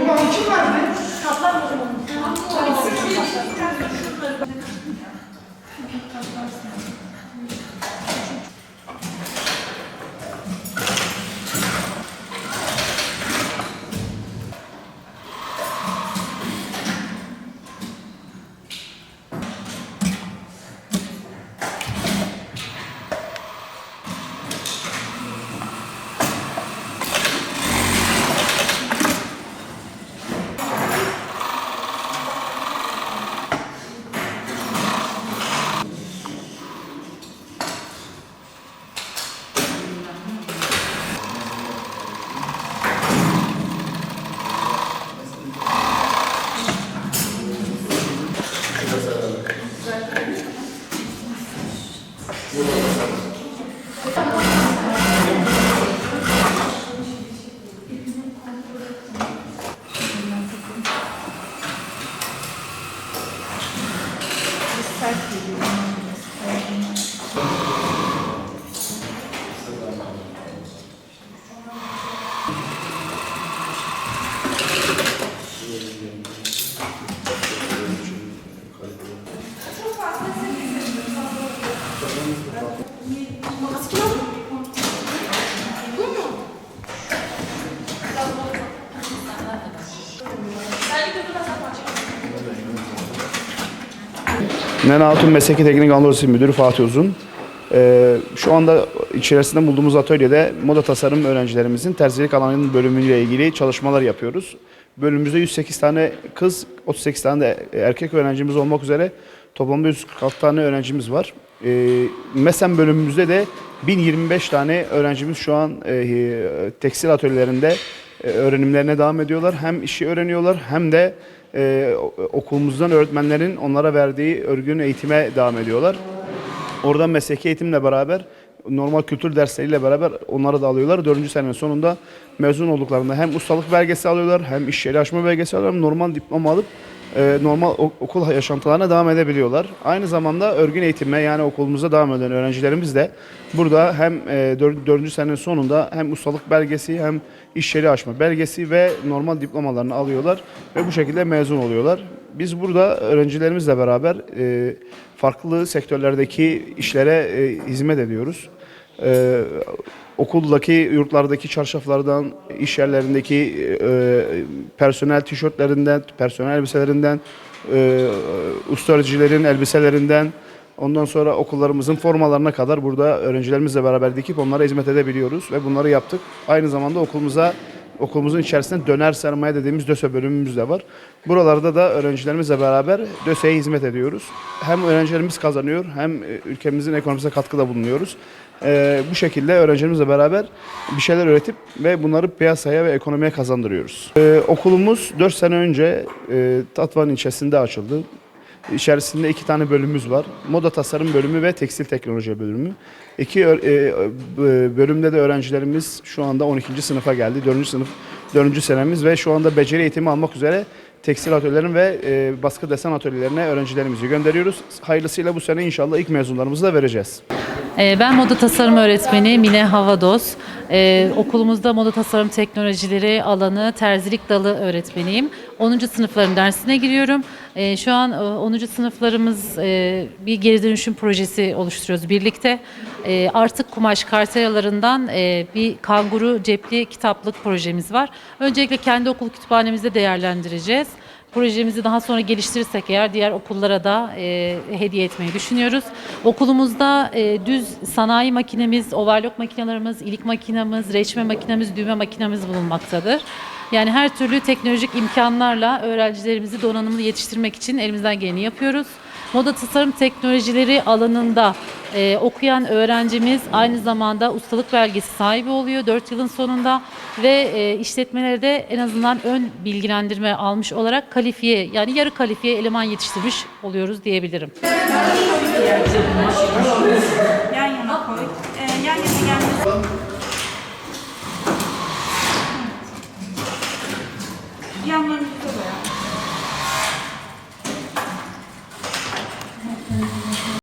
Ulan kim vardı? Kaplan mı zaman? Kaplan. Kaplan. Kaplan. Gracias. Nene Hatun Mesleki Teknik Anadolu Müdürü Fatih Uzun. Ee, şu anda içerisinde bulduğumuz atölyede moda tasarım öğrencilerimizin terzilik alanının bölümüyle ilgili çalışmalar yapıyoruz. Bölümümüzde 108 tane kız, 38 tane de erkek öğrencimiz olmak üzere toplamda 146 tane öğrencimiz var. Ee, MESEM bölümümüzde de 1025 tane öğrencimiz şu an e, tekstil atölyelerinde e, öğrenimlerine devam ediyorlar. Hem işi öğreniyorlar hem de e, okulumuzdan öğretmenlerin onlara verdiği örgün eğitime devam ediyorlar. Oradan mesleki eğitimle beraber normal kültür dersleriyle beraber onları da alıyorlar. Dördüncü senenin sonunda mezun olduklarında hem ustalık belgesi alıyorlar hem iş yeri açma belgesi alıyorlar hem normal diploma alıp e, normal okul yaşantılarına devam edebiliyorlar. Aynı zamanda örgün eğitime yani okulumuzda devam eden öğrencilerimiz de burada hem e, dör- dördüncü senenin sonunda hem ustalık belgesi hem iş yeri açma belgesi ve normal diplomalarını alıyorlar ve bu şekilde mezun oluyorlar. Biz burada öğrencilerimizle beraber e, farklı sektörlerdeki işlere e, hizmet ediyoruz. E, okuldaki yurtlardaki çarşaflardan, iş yerlerindeki e, personel tişörtlerinden, personel elbiselerinden, e, usta elbiselerinden, ondan sonra okullarımızın formalarına kadar burada öğrencilerimizle beraber dikip onlara hizmet edebiliyoruz ve bunları yaptık. Aynı zamanda okulumuza okulumuzun içerisinde döner sermaye dediğimiz DÖSE bölümümüz de var. Buralarda da öğrencilerimizle beraber DÖSE'ye hizmet ediyoruz. Hem öğrencilerimiz kazanıyor hem e, ülkemizin ekonomisine katkıda bulunuyoruz. Ee, bu şekilde öğrencilerimizle beraber bir şeyler öğretip ve bunları piyasaya ve ekonomiye kazandırıyoruz. Ee, okulumuz 4 sene önce e, Tatvan ilçesinde açıldı. İçerisinde iki tane bölümümüz var. Moda tasarım bölümü ve tekstil teknoloji bölümü. İki e, e, bölümde de öğrencilerimiz şu anda 12. sınıfa geldi. 4. sınıf 4. senemiz ve şu anda beceri eğitimi almak üzere tekstil atölyelerin ve e, baskı desen atölyelerine öğrencilerimizi gönderiyoruz. Hayırlısıyla bu sene inşallah ilk mezunlarımızı da vereceğiz. Ee, Ben moda tasarım öğretmeni Mine Havadoz. Ee, okulumuzda moda tasarım teknolojileri alanı terzilik dalı öğretmeniyim. 10. sınıfların dersine giriyorum. Ee, şu an e, 10. sınıflarımız e, bir geri dönüşüm projesi oluşturuyoruz birlikte. E, artık kumaş kartelalarından e, bir kanguru cepli kitaplık projemiz var. Öncelikle kendi okul kütüphanemizde değerlendireceğiz. Projemizi daha sonra geliştirirsek eğer diğer okullara da e, hediye etmeyi düşünüyoruz. Okulumuzda e, düz sanayi makinemiz, overlock makinelerimiz, ilik makinemiz, reçme makinemiz, düğme makinemiz bulunmaktadır. Yani her türlü teknolojik imkanlarla öğrencilerimizi donanımlı yetiştirmek için elimizden geleni yapıyoruz. Moda tasarım teknolojileri alanında e, okuyan öğrencimiz aynı zamanda ustalık belgesi sahibi oluyor 4 yılın sonunda ve e, işletmelerde en azından ön bilgilendirme almış olarak kalifiye yani yarı kalifiye eleman yetiştirmiş oluyoruz diyebilirim. Yan yana koy. Ee, yan yana gelmesi. Yanlarını.